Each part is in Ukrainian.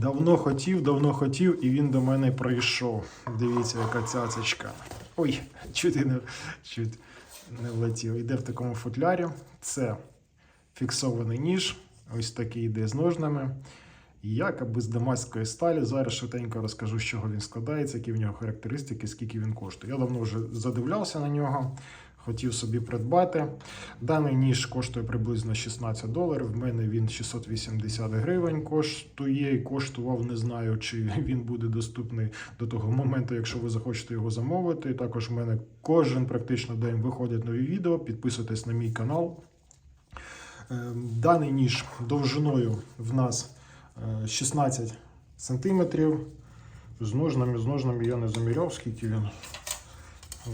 Давно хотів, давно хотів, і він до мене прийшов. Дивіться, яка цяцечка. Ой, чуть, не, чуть не влетів. Йде в такому футлярі. Це фіксований ніж. Ось такий йде з ножнами. Якоби з дамаської сталі. Зараз швиденько розкажу, з чого він складається, які в нього характеристики, скільки він коштує. Я давно вже задивлявся на нього, хотів собі придбати. Даний ніж коштує приблизно 16 доларів. В мене він 680 гривень коштує і коштував. Не знаю, чи він буде доступний до того моменту, якщо ви захочете його замовити. Також в мене кожен практично день виходять нові відео. Підписуйтесь на мій канал. Е, Даний ніж довжиною в нас е, 16 сантиметрів. З ножнами, з ножнами я не заміряв, скільки він.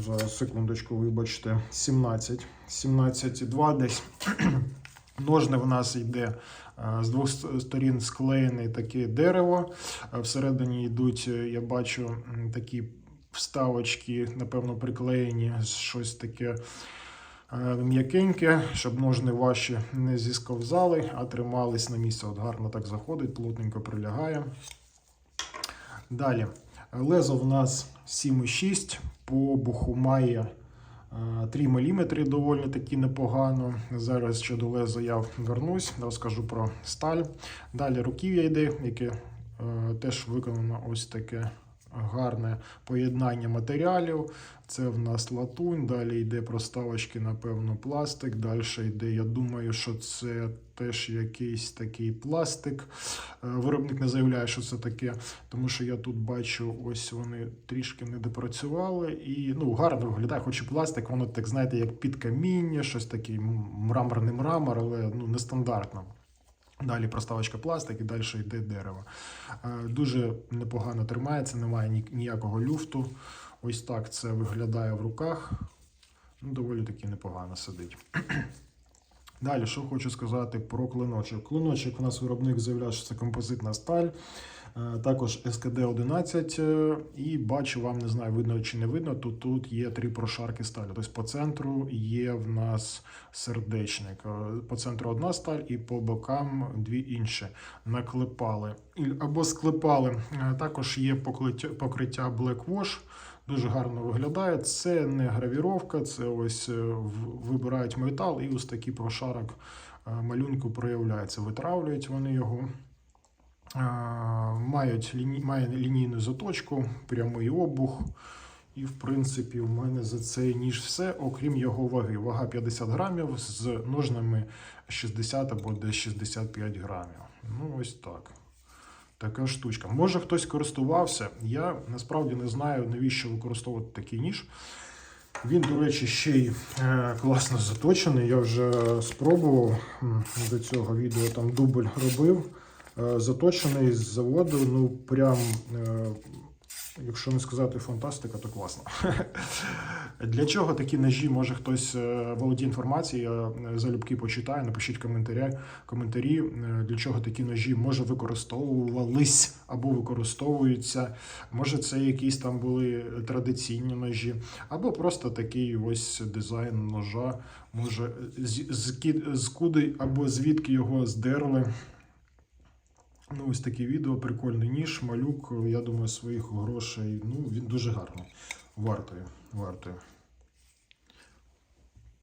Зараз секундочку, вибачте, 17. 17,2 десь. Ножне в нас йде е, з двох сторін склеєне таке дерево. Е, Всередині йдуть, е, я бачу, такі вставочки, напевно, приклеєні, щось таке м'якеньке, щоб ножни ваші не зісковзали, а тримались на місці. От гарно так заходить, плотненько прилягає. Далі. Лезо в нас 7,6, по буху має е, 3 мм, доволі таки непогано. Зараз щодо леза я вернусь, розкажу про сталь. Далі руків'я йде, яке е, теж виконано ось таке гарне поєднання матеріалів. Це в нас латунь, далі йде проставочки, напевно, пластик. Далі йде, я думаю, що це теж якийсь такий пластик. Е, Виробник не заявляє, що це таке, тому що я тут бачу, ось вони трішки не допрацювали. І ну, гарно виглядає, хоч і пластик, воно так, знаєте, як під каміння, щось такий м- мрамор, мрамор, але ну, нестандартно. Далі проставочка пластик і далі йде дерево. Е, Дуже непогано тримається, немає ніякого люфту. Ось так це виглядає в руках. Ну, доволі таки непогано сидить. Далі, що хочу сказати про клиночок. Клиночок у нас виробник заявляє, що це композитна сталь. Е, Також СКД-11. е, І бачу, вам не знаю, видно чи не видно. Тут, тут є три прошарки сталі. Тобто по центру є в нас сердечник. Е, По центру одна сталь і по бокам дві інші. Наклепали. Або склепали. Також є покриття, покриття Black Wash. Дуже гарно виглядає. Це не гравіровка, це ось вибирають метал і ось такий прошарок малюнку проявляється. Витравлюють вони його. Мають має лінійну заточку, прямий обух. І, в принципі, в мене за цей ніж все, окрім його ваги. Вага 50 грамів з ножнами 60 або десь 65 грамів. Ну, ось так. Така штучка. Може хтось користувався. Я насправді не знаю, навіщо використовувати такий ніж. Він, до речі, ще й е, класно заточений. Я вже спробував до цього відео там дубль робив. Е, заточений з заводу, ну прям, е, якщо не сказати фантастика, то класно. Для чого такі ножі? Може хтось е, володіє інформацією, я залюбки почитаю, напишіть коментарі, коментарі, для чого такі ножі може використовувались або використовуються. Може, це якісь там були традиційні ножі, або просто такий ось дизайн ножа. Може, з, з, з куди або звідки його здерли. Ну, ось таке відео, прикольний ніж, малюк, я думаю, своїх грошей. Ну, він дуже гарний. Вартою, вартою.